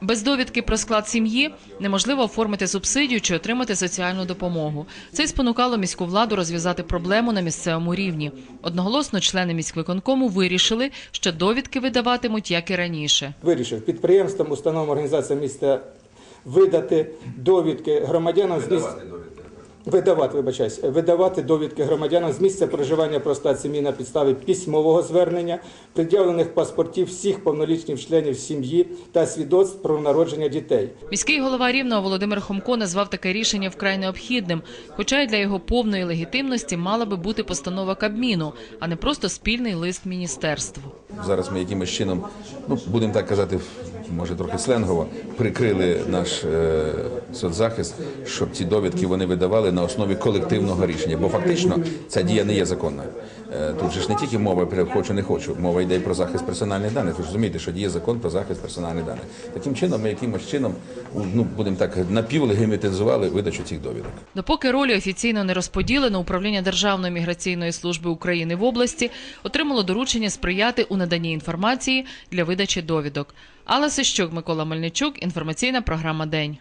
Без довідки про склад сім'ї неможливо оформити субсидію чи отримати соціальну допомогу. Це й спонукало міську владу розв'язати проблему на місцевому рівні. Одноголосно члени міськвиконкому вирішили, що довідки видаватимуть як і раніше. вирішив підприємствам, установам, організаціям міста видати довідки громадянам з місця. Видавати, вибачаюсь, видавати довідки громадянам з місця проживання про стат сім'ї на підставі письмового звернення, пред'явлених паспортів всіх повнолітніх членів сім'ї та свідоцтв про народження дітей. Міський голова Рівного Володимир Хомко назвав таке рішення вкрай необхідним, хоча й для його повної легітимності мала би бути постанова Кабміну, а не просто спільний лист міністерству. Зараз ми якимось чином, ну будемо так казати, може трохи сленгово, прикрили наш е, соцзахист, щоб ці довідки вони видавали на основі колективного рішення. Бо фактично ця дія не є законна. Е, тут же ж не тільки мова про хочу, не хочу. Мова йде і про захист персональних даних. Ви розумієте, що діє закон про захист персональних даних. Таким чином, ми якимось чином, ну будемо так напівлегімітизували видачу цих довідок. Допоки ролі офіційно не розподілено, управління Державної міграційної служби України в області отримало доручення сприяти у наданні інформації для видачі довідок. Алла Сищук, Микола Мельничук, інформаційна програма День.